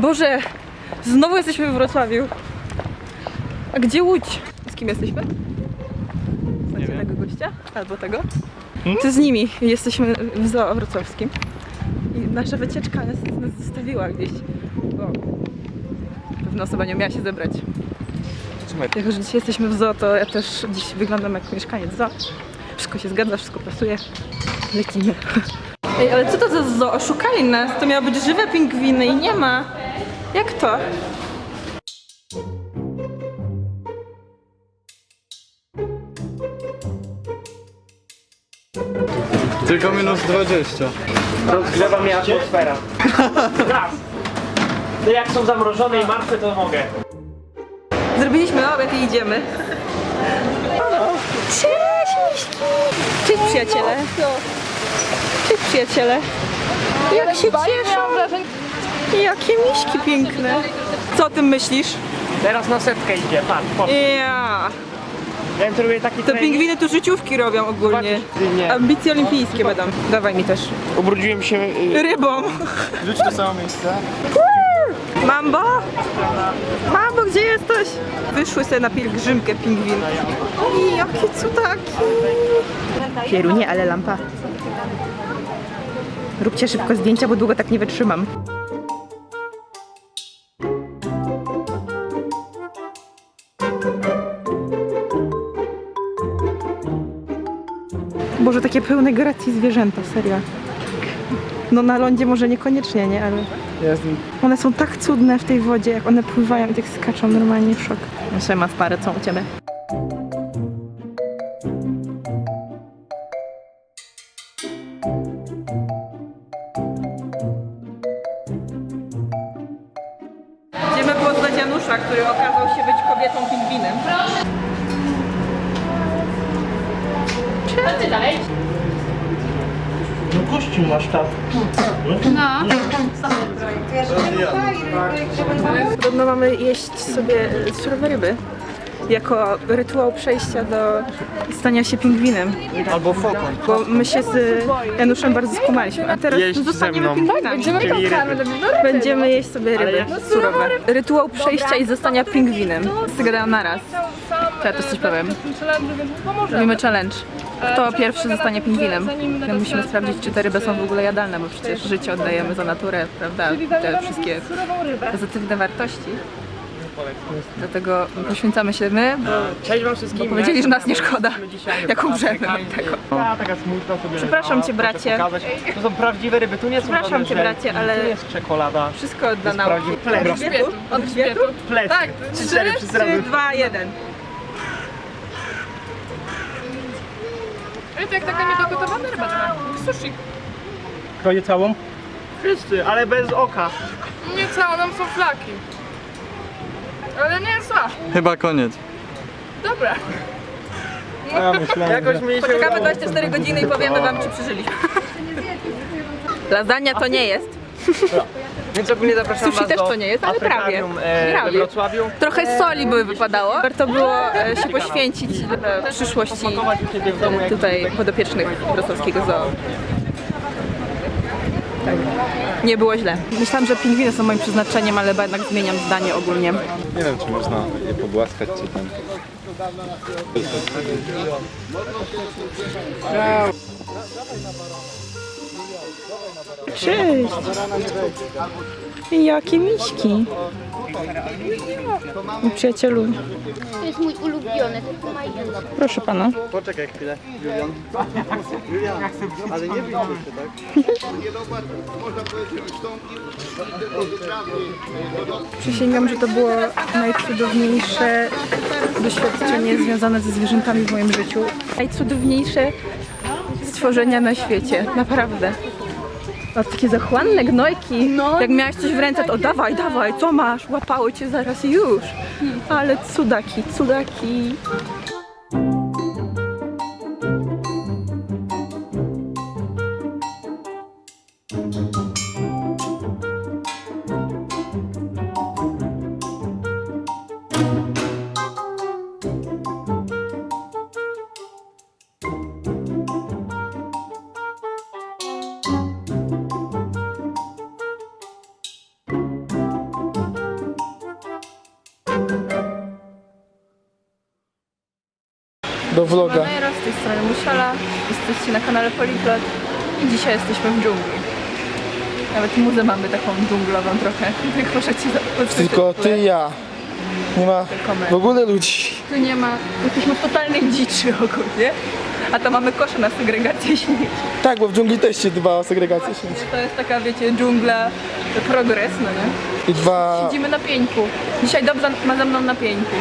Boże, znowu jesteśmy w Wrocławiu. A gdzie Łódź? Z kim jesteśmy? Znacie wiem. tego gościa? Albo tego? To z nimi. Jesteśmy w zoo wrocławskim. I nasza wycieczka nas, nas zostawiła gdzieś. Bo pewna osoba nie miała się zebrać. Trzymaj. Jako, że dzisiaj jesteśmy w zoo, to ja też dziś wyglądam jak mieszkaniec zoo. Wszystko się zgadza, wszystko pasuje. Lecimy. Ej, ale co to za zoo? Oszukali nas. To miały być żywe pingwiny i nie ma. Jak to? Tylko minus 20. Rozgrzewa mnie atmosfera. Raz. No jak są zamrożone i martwe, to mogę. Zrobiliśmy obiad i idziemy. Cześć, miśki! Cześć, przyjaciele. Cześć, przyjaciele. Jak się cieszą. Jakie miśki piękne. Co o tym myślisz? Teraz na setkę idzie, patrz, patrz. Ja. Ja bym zrobił taki To trening. pingwiny tu życiówki robią ogólnie. Nie. Ambicje olimpijskie będą. Dawaj mi też. Ubrudziłem się... y, Rybą. Wróć to samo miejsce. Mambo? Mambo, gdzie jesteś? Wyszły sobie na pielgrzymkę pingwin. I jakie cudaki. Pierunie, ale lampa. Róbcie szybko zdjęcia, bo długo tak nie wytrzymam. Boże, takie pełne gracji zwierzęta, serio. No na lądzie może niekoniecznie, nie, ale... Jest. One są tak cudne w tej wodzie, jak one pływają i tak skaczą normalnie w szok. Jeszcze ma stare, co u ciebie? Idziemy poznać Janusza, który okazał się być kobietą pingwinem. No kościół masz tam. Podobno mamy jeść sobie surowe ryby jako rytuał przejścia do stania się pingwinem. Albo fokon. Bo my się z Januszem bardzo skumaliśmy. A teraz Jeść ze zostaniemy mną. pingwinami. Będziemy Będziemy jeść sobie ryby surowe. Rytuał przejścia i zostania pingwinem. Zagadałam naraz. To ja też coś powiem. Robimy challenge. Kto pierwszy zostanie pingwinem? My musimy sprawdzić, czy te ryby są w ogóle jadalne, bo przecież życie oddajemy za naturę, prawda? Te wszystkie pozytywne wartości. Dlatego poświęcamy się my, bo Cześć wam wszystkim. powiedzieli, że nas nie szkoda, Dzisiaj jak umrzemy od tego. Ja, taka smutna sobie Przepraszam cię, bracie. pokazać. To są prawdziwe ryby, tu nie są Przepraszam żadne cię, żelki, bracie, ale- Tu jest czekolada. Wszystko dla nauki. prawdziwy. Od grzbietu? Od grzbietu? Tak, Trzy, trzy, cztery, wszyscy razem. dwa, jeden. To jak taka niedogotowana trochę. Sushi. Kroję całą? Wszyscy, ale bez oka. Nie cała, tam są flaki. Ale nie zła. Chyba koniec. Dobra. Ja myślałem, Jakoś mi się Poczekamy udało. 24 godziny i powiemy wam, czy przeżyliśmy. Lasagna to nie jest. Więc ogólnie zapraszam Sushi was też do to nie jest, ale Afrykarium, prawie. E, we Prawie. Wrocławiu. Trochę soli by wypadało. Warto było e, się poświęcić e, przyszłości u w domu jak tutaj podopiecznych wrocławskiego zoo. Tak. Nie było źle. Myślałam, że pingwiny są moim przeznaczeniem, ale chyba jednak zmieniam zdanie ogólnie. Nie wiem, czy można je pogłaskać, czy tam. Cześć! Jakie miśki! Mój Przyjacielu, To jest mój ulubiony, tylko ma jeden. proszę pana. Poczekaj chwilę, Julian. Julian, ale nie bijcie się, tak? Przysięgam, że to było najcudowniejsze doświadczenie związane ze zwierzętami w moim życiu. Najcudowniejsze stworzenia na świecie, naprawdę. No, takie zachłanne gnojki. No, Jak miałaś coś w ręce, to dawaj, dawaj, co masz? Łapały cię zaraz już. Ale cudaki, cudaki. thank do vloga. Z tej strony Musiala, jesteście na kanale Poliglot i dzisiaj jesteśmy w dżungli. Nawet muzę mamy taką dżunglową trochę, jak możecie zobaczyć. Tylko ty i ja. Nie ma w ogóle ludzi. Tu nie ma, jesteśmy w totalnej dziczy ogólnie, a to mamy kosze na segregację śmieci. Tak, bo w dżungli też się dba o segregację śmieci. To jest taka, wiecie, dżungla, progres, no nie? I dwa... Siedzimy na pieńku. Dzisiaj Dobzan ma ze mną na pieńku.